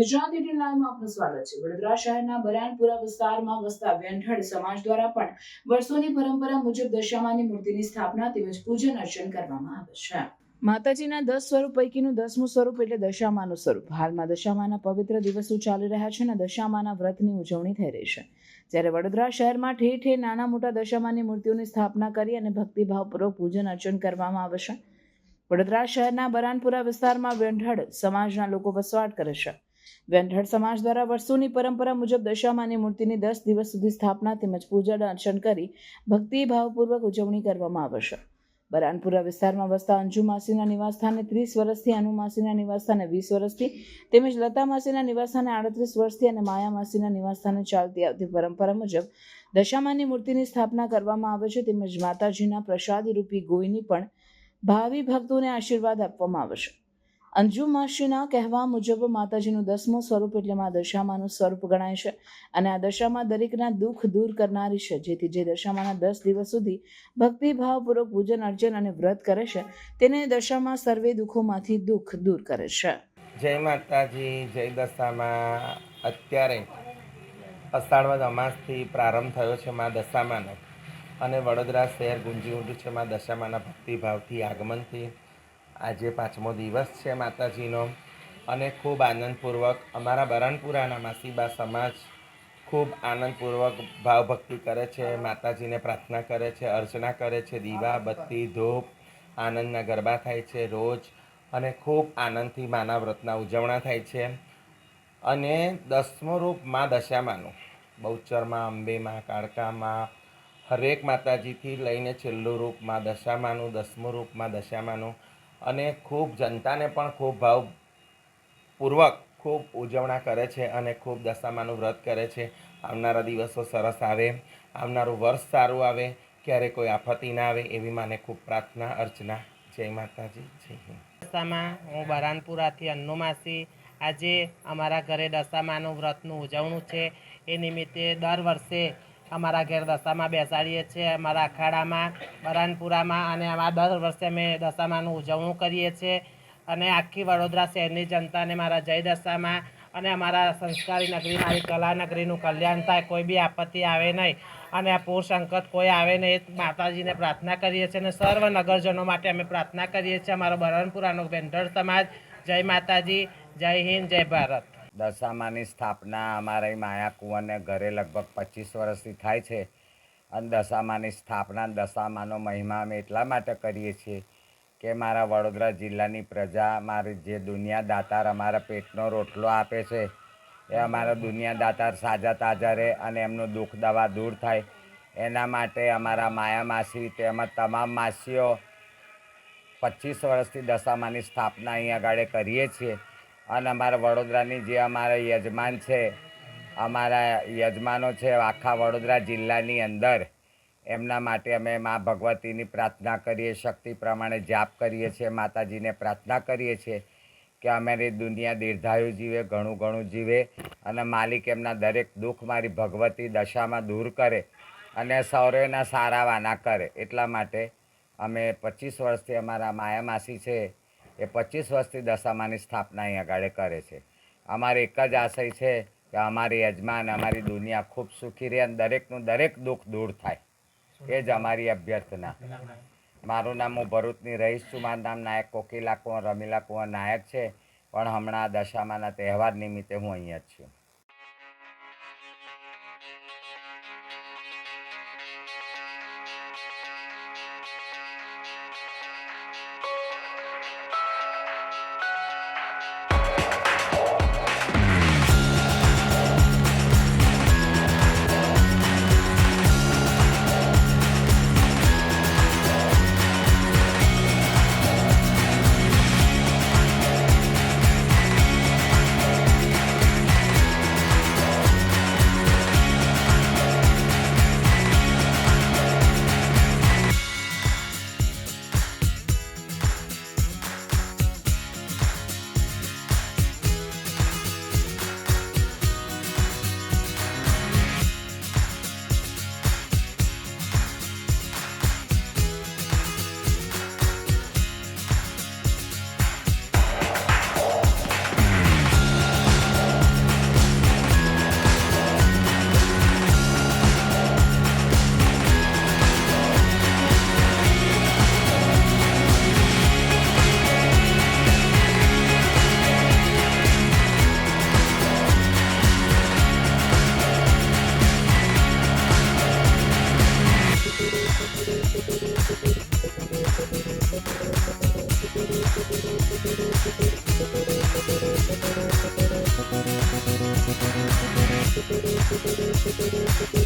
Gujarat eighteen આપનું સ્વાગત છે. વડોદરા શહેરના બરાનપુરા વિસ્તારમાં વસતા વેંઠડ સમાજ દ્વારા પણ વર્ષોની પરંપરા મુજબ દશામાની મૂર્તિની સ્થાપના તેમજ પૂજન અર્ચન કરવામાં આવે છે. માતાજીના દસ સ્વરૂપ પૈકીનું દસમું સ્વરૂપ એટલે દશામાનું સ્વરૂપ. હાલમાં દશામાના પવિત્ર દિવસો ચાલી રહ્યા છે અને દશામાના વ્રતની ઉજવણી થઈ રહી છે. જ્યારે વડોદરા શહેરમાં ઠેર ઠેર નાના મોટા દશામાની મૂર્તિઓની સ્થાપના કરી અને ભક્તિભાવપૂર્વક પૂજન અર્ચન કરવામાં આવે છે. વડોદરા શહેરના બરાનપુરા વિસ્તારમાં વેંઢળ સમાજના લોકો વસવાટ કરે છે. વેંઢળ સમાજ દ્વારા વર્ષોની પરંપરા મુજબ દશામાની મૂર્તિની દસ દિવસ સુધી સ્થાપના તેમજ પૂજા અર્ચન કરી ભક્તિભાવપૂર્વક ઉજવણી કરવામાં આવશે બરાનપુરા વિસ્તારમાં વસતા અંજુ માસીના નિવાસસ્થાને ત્રીસ વર્ષથી, અનુ માસીના નિવાસસ્થાને વીસ વર્ષથી, તેમજ લતા માસીના નિવાસસ્થાને આડત્રીસ વર્ષથી અને માયા માસીના નિવાસસ્થાને ચાલતી આવતી પરંપરા મુજબ દશામાની મૂર્તિની સ્થાપના કરવામાં આવે છે. તેમજ માતાજીના પ્રસાદી રૂપી ગોયની પણ ભાવિ ભક્તોને આશીર્વાદ આપવામાં આવે છે. અંજુ માસીના કહેવા મુજબ માતાજીનું દસમું સ્વરૂપ એટલે મા દશામાનું સ્વરૂપ ગણાય છે. અને આ દશામાં દરેકના દુઃખ દૂર કરનારી છે. જેથી જે દશામાના દસ દિવસ સુધી ભક્તિભાવપૂર્વક પૂજન, અર્ચન અને વ્રત કરે છે, તેને દશામાં સર્વે દુઃખોમાંથી દુઃખ દૂર કરે છે. જય માતાજી, જય દશામાં. અત્યારે અષાઢવદ અમાસથી પ્રારંભ થયો છે મા દશામાનો. અને વડોદરા શહેર ગુંજી ઉઠ્યું છે મા દશામાના ભક્તિભાવથી આગમનથી. આજે પાંચમો દિવસ છે માતાજીનો અને ખૂબ આનંદપૂર્વક અમારા બરણપુરાના માસીબા સમાજ ખૂબ આનંદપૂર્વક ભાવભક્તિ કરે છે, માતાજીને પ્રાર્થના કરે છે, અર્ચના કરે છે, દીવા, બત્તી, ધૂપ, આનંદના ગરબા થાય છે રોજ અને ખૂબ આનંદથી માના વ્રતના ઉજવણા થાય છે. અને દસમો રૂપ મા દશામાનું, બહુચરમાં, અંબેમાં, કાળકામાં, હરેક માતાજીથી લઈને છેલ્લું રૂપ મા દશામાનું, દસમું રૂપ મા દશામાનું અને ખૂબ જનતાને પણ ખૂબ ભાવપૂર્વક ખૂબ ઉજવણા કરે છે અને ખૂબ દશામાનું વ્રત કરે છે. આવનારા દિવસો સરસ આવે, આવનારું વર્ષ સારું આવે, ક્યારે કોઈ આફતી ના આવે એવી માને ખૂબ પ્રાર્થના, અર્ચના. જય માતાજી, જય હિન્દ. દશામાં હું બરાનપુરાથી અન્નુમાસી આજે અમારા ઘરે દશામાનું વ્રતનું ઉજવણું છે. એ નિમિત્તે દર વર્ષે અમારા ઘેર દશામાં બેસાડીએ છીએ, અમારા અખાડામાં, બરાનપુરામાં અને આમાં દર વર્ષે અમે દશામાનું ઉજવણું કરીએ છીએ. અને આખી વડોદરા શહેરની જનતાને મારા જય દશામાં અને અમારા સંસ્કારી નગરી, મારી કલા નગરીનું કલ્યાણ થાય, કોઈ બી આપત્તિ આવે નહીં. અને આ પૂર સંકટ કોઈ આવે નહીં, એ માતાજીને પ્રાર્થના કરીએ છીએ અને સર્વ નગરજનો માટે અમે પ્રાર્થના કરીએ છીએ. અમારો બરણપુરાનો વેંઢળ સમાજ, જય માતાજી, જય હિન્દ, જય ભારત. દશામાની સ્થાપના અમારા માયા કુંવરને ઘરે લગભગ પચીસ વર્ષથી થાય છે. અને દશામાની સ્થાપના દશામાનો મહિમા અમે એટલા માટે કરીએ છીએ કે મારા વડોદરા જિલ્લાની પ્રજા મારી જે દુનિયા દાતાર અમારા પેટનો રોટલો આપે છે, એ અમારા દુનિયા દાતાર સાજા તાજા રહે અને એમનું દુઃખ દવા દૂર થાય. એના માટે અમારા માયા માસી તેમજ તમામ માસીઓ પચીસ વર્ષથી દશામાની સ્થાપના અહીં આગળ કરીએ છીએ. અને અમારા વડોદરાની જે અમારા યજમાન છે, અમારા યજમાનો છે આખા વડોદરા જિલ્લાની અંદર, એમના માટે અમે મા ભગવતીની પ્રાર્થના કરીએ, શક્તિ પ્રમાણે જાપ કરીએ છીએ, માતાજીને પ્રાર્થના કરીએ છીએ કે અમારી દુનિયા દીર્ઘાયુ જીવે, ઘણું ઘણું જીવે અને માલિક એમના દરેક દુઃખ મારી ભગવતી દશામાં દૂર કરે અને સૌરેના સારા વાના કરે. એટલા માટે અમે પચીસ વર્ષથી અમારા માયામાસી છે એ પચીસ વર્ષથી દશામાની સ્થાપના અહીં આગળ કરે છે. અમારે એક જ આશય છે કે અમારી યજમાન, અમારી દુનિયા ખૂબ સુખી રહે અને દરેકનું દરેક દુઃખ દૂર થાય. એ જ અમારી અભ્યર્થના. મારું નામ, હું ભરૂચની રહીશ છું. મારું નામ નાયક કોકિલા કુંવર રમીલા કુંવર નાયક છે. પણ હમણાં દશામાના તહેવાર નિમિત્તે હું અહીંયા જ છું. フフフフフ。